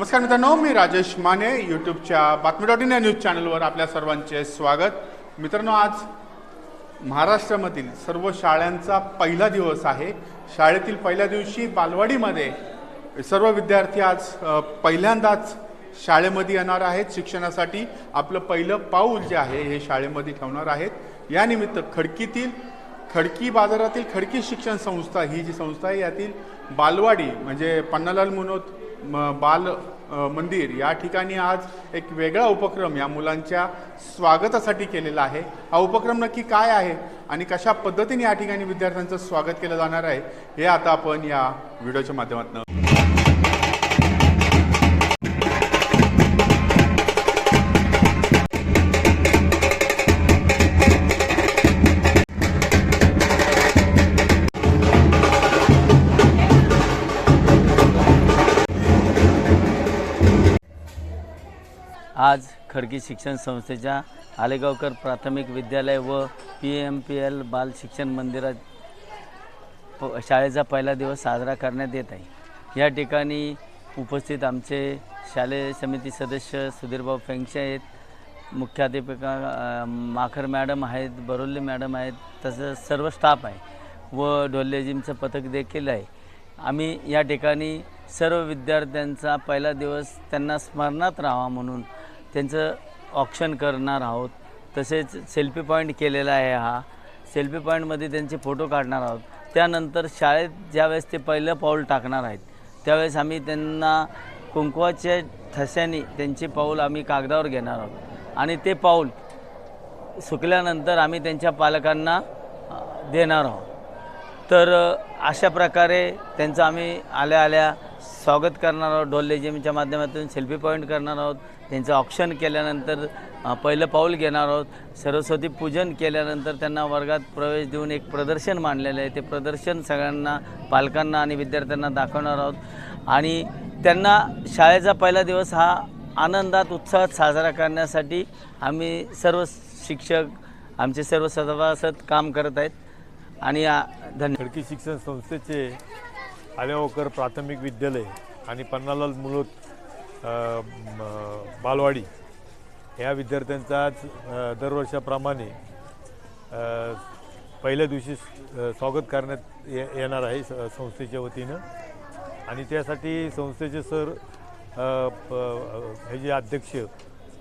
नमस्कार मित्रांनो मी राजेश माने यूट्यूबच्या बातमी डॉट इन या न्यूज चॅनलवर आपल्या सर्वांचे स्वागत. मित्रांनो आज महाराष्ट्रामधील सर्व शाळांचा पहिला दिवस आहे. शाळेतील पहिल्या दिवशी बालवाडीमध्ये सर्व विद्यार्थी आज पहिल्यांदाच शाळेमध्ये येणार आहेत. शिक्षणासाठी आपलं पहिलं पाऊल जे आहे हे शाळेमध्ये ठेवणार आहेत. यानिमित्त खडकीतील खडकी बाजारातील खडकी शिक्षण संस्था ही जी संस्था आहे यातील बालवाडी म्हणजे पन्नालाल मुनोत म- बाल मंदिर या ठिकाणी आज एक वेगळा उपक्रम या मुलांच्या स्वागतासाठी केलेला आहे. हा उपक्रम नक्की काय आहे आणि कशा पद्धतीने या ठिकाणी विद्यार्थ्यांचं स्वागत केलं जाणार आहे हे आता आपण या व्हिडिओच्या माध्यमातून आज खडकी शिक्षण संस्थेच्या आलेगावकर प्राथमिक विद्यालय व पी एम पी एल बाल शिक्षण मंदिरात प शाळेचा पहिला दिवस साजरा करण्यात येत आहे. या ठिकाणी उपस्थित आमचे शालेय समिती सदस्य सुधीरभाऊ फेंगशे आहेत. मुख्याध्यापिका माखर मॅडम आहेत बरोल्ली मॅडम आहेत तसंच सर्व स्टाफ आहे व ढोले पथक देखील आहे. आम्ही या ठिकाणी सर्व विद्यार्थ्यांचा पहिला दिवस त्यांना स्मरणात राहावा म्हणून त्यांचं ऑप्शन करणार आहोत. तसेच सेल्फी पॉईंट केलेला आहे हा. सेल्फी पॉईंटमध्ये त्यांचे फोटो काढणार आहोत. त्यानंतर शाळेत ज्यावेळेस ते पहिलं पाऊल टाकणार आहेत त्यावेळेस आम्ही त्यांना कुंकवाच्या ठस्याने त्यांचे पाऊल आम्ही कागदावर घेणार आहोत. आणि ते पाऊल सुकल्यानंतर आम्ही त्यांच्या पालकांना देणार आहोत. तर अशा प्रकारे त्यांचं आम्ही आल्या आल्या स्वागत करणार आहोत. ढोल लेझिमच्या माध्यमातून सेल्फी पॉईंट करणार आहोत. त्यांचं ऑप्शन केल्यानंतर पहिलं पाऊल घेणार आहोत. सरस्वती पूजन केल्यानंतर त्यांना वर्गात प्रवेश देऊन एक प्रदर्शन मांडलेलं आहे. ते प्रदर्शन सगळ्यांना पालकांना आणि विद्यार्थ्यांना दाखवणार आहोत. आणि त्यांना शाळेचा पहिला दिवस हा आनंदात उत्साहात साजरा करण्यासाठी आम्ही सर्व शिक्षक आमचे सर्व सभासद काम करत आहेत. आणि आ- धन्यवाद खडकी शिक्षण संस्थेचे आल्यावकर प्राथमिक विद्यालय आणि पन्नालाल मुलत बालवाडी ह्या विद्यार्थ्यांचा आज दरवर्षाप्रमाणे पहिल्या दिवशी स्वागत करण्यात ये येणार आहे स- संस्थेच्या वतीनं. आणि त्यासाठी संस्थेचे सर प- हे जे अध्यक्ष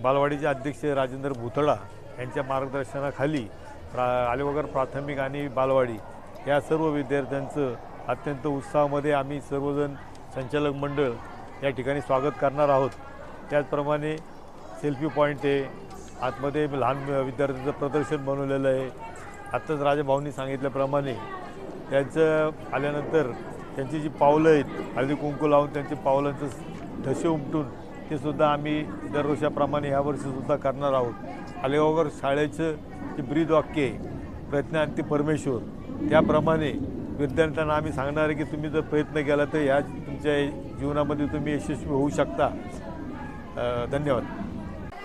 बालवाडीचे अध्यक्ष राजेंद्र भुतळा यांच्या मार्गदर्शनाखाली प्रा आलेवगर प्राथमिक आणि बालवाडी या सर्व विद्यार्थ्यांचं अत्यंत उत्साहामध्ये आम्ही सर्वजण संचालक मंडळ या ठिकाणी स्वागत करणार आहोत. त्याचप्रमाणे सेल्फी पॉईंट आहे. आतमध्ये लहान विद्यार्थ्यांचं प्रदर्शन बनवलेलं आहे. आत्ताच राजाभाऊंनी सांगितल्याप्रमाणे त्यांचं आल्यानंतर त्यांची जी पावलं आहेत हळदी कुंकू लावून त्यांची पावलांचं ठसे उमटून ते सुद्धा आम्ही दरवर्षाप्रमाणे ह्यावर्षीसुद्धा करणार आहोत. आलेगावकर शाळेचं जे ब्रीद वाक्य आहे प्रज्ञांती परमेश्वर त्याप्रमाणे विद्यार्थ्यांना आम्ही सांगणार आहे की तुम्ही जर प्रयत्न केला तर ह्या तुमच्या जीवनामध्ये तुम्ही यशस्वी होऊ शकता. धन्यवाद.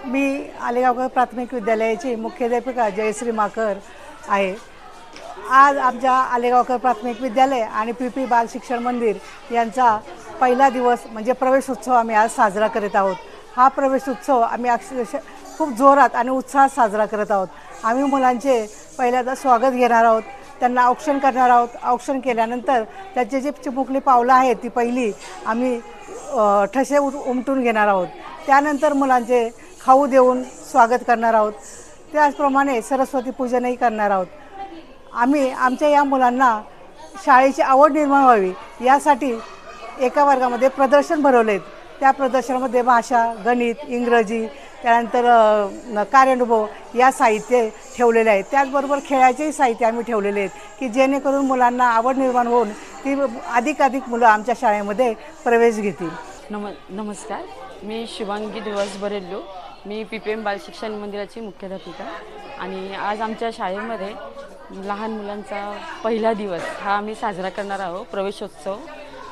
मी आलेगावकर प्राथमिक विद्यालयाची मुख्याध्यापिका जयश्री माकर आहे. आज आमच्या आलेगावकर प्राथमिक विद्यालय आणि पी पी बाल शिक्षण मंदिर यांचा पहिला दिवस म्हणजे प्रवेशोत्सव आम्ही आज साजरा करीत आहोत. हा प्रवेशोत्सव आम्ही अक्षरशः खूप जोरात आणि उत्साहात साजरा करत आहोत. आम्ही मुलांचे पहिल्यांदा स्वागत घेणार आहोत. त्यांना औक्षण करणार आहोत. औक्षण केल्यानंतर त्याचे जे चिमुकली पावलं आहेत ती पहिली आम्ही ठसे उमटून घेणार आहोत. त्यानंतर मुलांचे खाऊ देऊन स्वागत करणार आहोत. त्याचप्रमाणे सरस्वती पूजनही करणार आहोत. आम्ही आमच्या या मुलांना शाळेची आवड निर्माण व्हावी यासाठी एका वर्गामध्ये प्रदर्शन भरवले आहेत त्या प्रदर्शनामध्ये भाषा गणित इंग्रजी त्यानंतर कार्यानुभव या साहित्य ठेवलेले आहेत. त्याचबरोबर खेळाचेही साहित्य आम्ही ठेवलेले आहेत की जेणेकरून मुलांना आवड निर्माण होऊन ती अधिकाधिक मुलं आमच्या शाळेमध्ये प्रवेश घेतील. नम नमस्कार. मी शिवांगी दिवस बरेल्लो मी पी पी एम बालशिक्षण मंदिराची मुख्याध्यापिका आणि आज आमच्या शाळेमध्ये लहान मुलांचा पहिला दिवस हा आम्ही साजरा करणार आहोत प्रवेशोत्सव.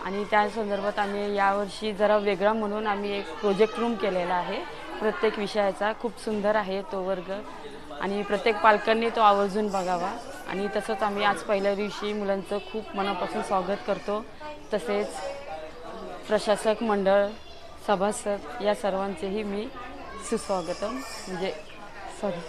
आणि त्या संदर्भात आम्ही यावर्षी जरा वेगळा म्हणून आम्ही एक प्रोजेक्ट रूम केलेला आहे. प्रत्येक विषयाचा खूप सुंदर आहे तो वर्ग. आणि प्रत्येक पालकांनी तो आवर्जून बघावा. आणि तसंच आम्ही आज पहिल्या दिवशी मुलांचं खूप मनापासून स्वागत करतो. तसेच प्रशासक मंडळ सभासद या सर्वांचेही मी सुस्वागतम. म्हणजे सॉरी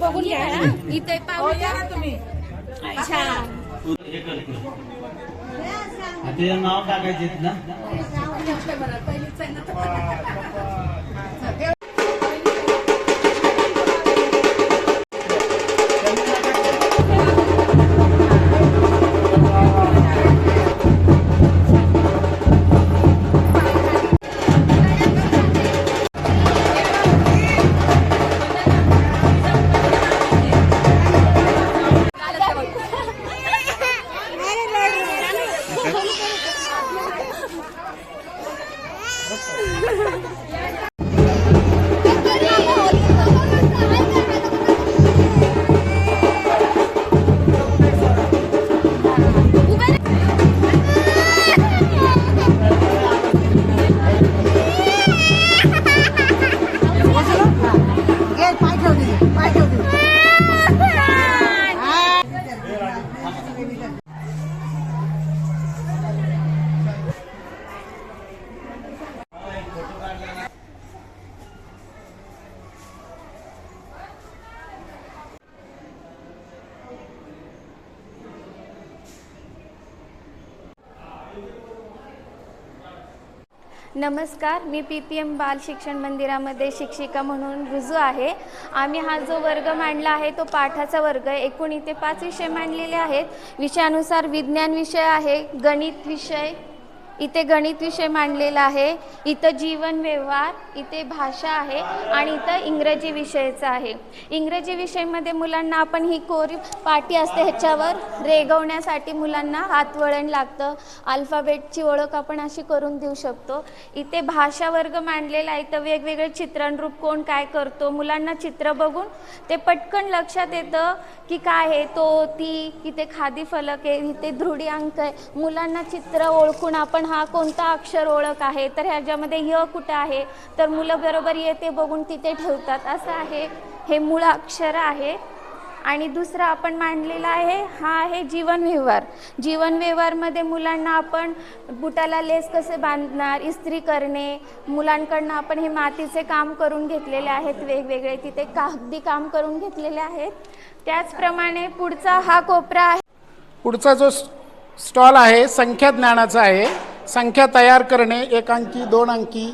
बघून घ्या हा. इथे पाहूया. तुम्ही. अच्छा. नाव टाकायचे ना? नमस्कार मी पी पी एम बाल शिक्षण मंदिरामध्ये शिक्षिका म्हणून रुजू आहे. आम्ही हा जो वर्ग मांडला आहे तो पाठाचा वर्ग आहे. एकूण इथे पाच विषय मांडलेले आहेत. विषयानुसार विज्ञान विषय आहे गणित विषय इथे गणित विषय मांडलेला आहे. इथं जीवन व्यवहार इथे भाषा आहे आणि इथं इंग्रजी विषयाचं आहे. इंग्रजी विषयमध्ये मुलांना आपण ही कोरी पाटी असते ह्याच्यावर रेगवण्यासाठी मुलांना हातवळण लागतं. अल्फाबेटची ओळख आपण अशी करून देऊ शकतो. इथे भाषा वर्ग मांडलेला आहे. इथं वेगवेगळे चित्रणरूप कोण काय करतो मुलांना चित्र बघून ते पटकन लक्षात येतं की काय आहे तो ती इथे खादी फलक आहे इथे दृढी अंक आहे. मुलांना चित्र ओळखून आपण हा कोणता अक्षर ओळख आहे? तर ह्याच्यामध्ये य कुठं आहे? तर मुलं बरोबर येते बघून तिथे ठेवतात. असं आहे. हे मूळ अक्षर आहे. आणि दुसरं आपण मांडलेला आहे हा आहे जीवन व्यवहार. जीवन व्यवहारमध्ये मुलांना आपण बुटाला लेस कसे बांधणार इस्त्री करणे मुलांकडनं आपण हे मातीचे काम करून घेतलेले आहेत वेगवेगळे तिथे कागदी काम करून घेतलेले आहेत. त्याचप्रमाणे पुढचा हा कोपरा आहे. पुढचा जो स्टॉल आहे संख्या ज्ञानाचा आहे. संख्या तयार करणे एक अंकी दोन अंकी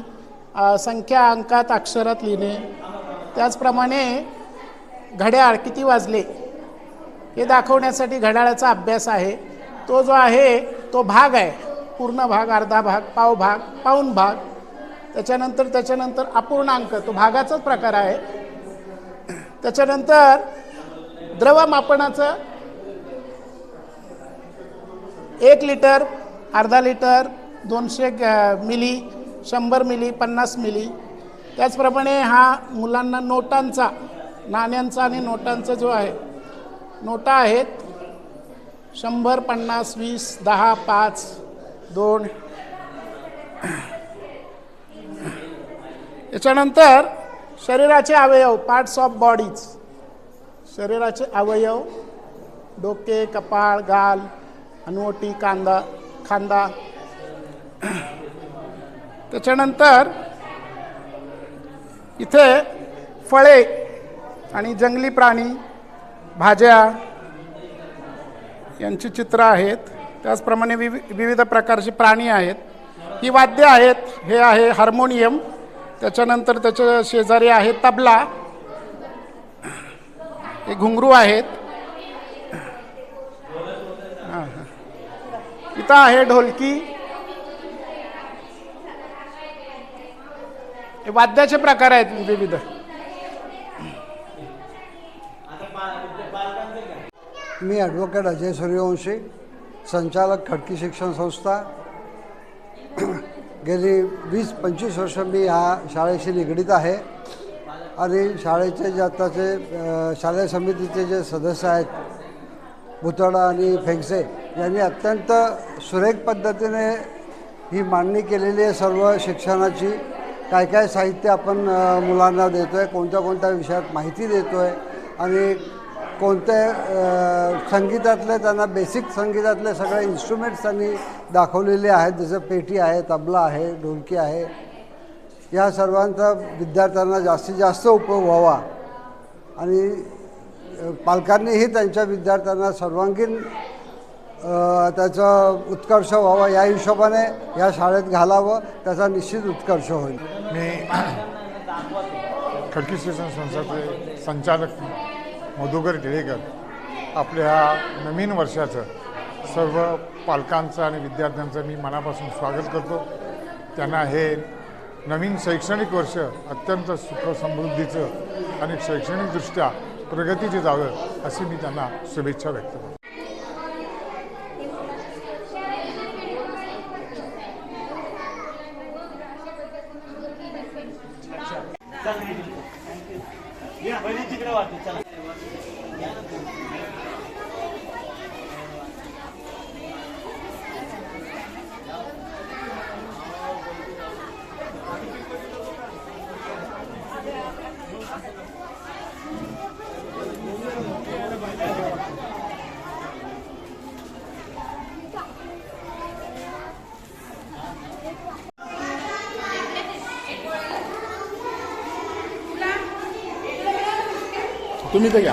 संख्या अंकात अक्षरात लिहिणे. त्याचप्रमाणे घड्याळ किती वाजले? हे दाखवण्यासाठी घड्याळाचा अभ्यास आहे. तो जो आहे तो भाग आहे. पूर्ण भाग अर्धा भाग पाव भाग पाऊण भाग. त्याच्यानंतर त्याच्यानंतर अपूर्णांक तो भागाचाच प्रकार आहे. त्याच्यानंतर द्रवमापनाचं एक लिटर अर्धा लिटर दोनशे ग- मिली शंभर मिली पन्नास मिली. त्याचप्रमाणे हा मुलांना नोटांचा नाण्यांचा आणि नोटांचा जो आहे नोटा आहेत शंभर पन्नास वीस दहा पाच दोन. याच्यानंतर शरीराचे अवयव पार्ट्स ऑफ बॉडीज शरीराचे अवयव डोके कपाळ गाल हनुवटी कांदा. खांदा. त्याच्यानंतर इथे फळे आणि जंगली प्राणी भाज्या यांची चित्र आहेत. त्याचप्रमाणे विवि विविध प्रकारचे प्राणी आहेत. ही वाद्य आहेत हे आहे हार्मोनियम. त्याच्यानंतर त्याच्या शेजारी आहे तबला. हे घुंगरू आहेत हां, हां. इथं आहे ढोलकी? हे वाद्याचे प्रकार आहेत विविध. मी ॲडव्होकेट अजय सूर्यवंशी संचालक खडकी शिक्षण संस्था. गेली वीस पंचवीस वर्ष मी ह्या शाळेशी निगडीत आहे. आणि शाळेचे जे आत्ताचे शालेय समितीचे जे सदस्य आहेत भुतडा आणि फेंगसे यांनी अत्यंत सुरेख पद्धतीने ही मांडणी केलेली आहे सर्व शिक्षणाची. काय काय साहित्य आपण मुलांना देतो आहे कोणत्या कोणत्या विषयात माहिती देतो आहे आणि कोणत्या संगीतातले त्यांना बेसिक संगीतातले सगळे इन्स्ट्रुमेंट्स त्यांनी दाखवलेले आहेत जसं पेटी आहे तबला आहे ढोलकी आहे. या सर्वांचा विद्यार्थ्यांना जास्तीत जास्त उपयोग व्हावा आणि पालकांनीही त्यांच्या विद्यार्थ्यांना सर्वांगीण त्याचा उत्कर्ष व्हावा या हिशोबाने या शाळेत घालावं त्याचा निश्चित उत्कर्ष होईल. मी खडकी शिक्षण संस्थाचे संचालक मधुकर टिळेकर आपल्या नवीन वर्षाचं सर्व पालकांचं आणि विद्यार्थ्यांचं मी मनापासून स्वागत करतो. त्यांना हे नवीन शैक्षणिक वर्ष अत्यंत सुख समृद्धीचं आणि शैक्षणिकदृष्ट्या प्रगतीचे जावं अशी मी त्यांना शुभेच्छा व्यक्त करतो. तुम्ही ते घ्या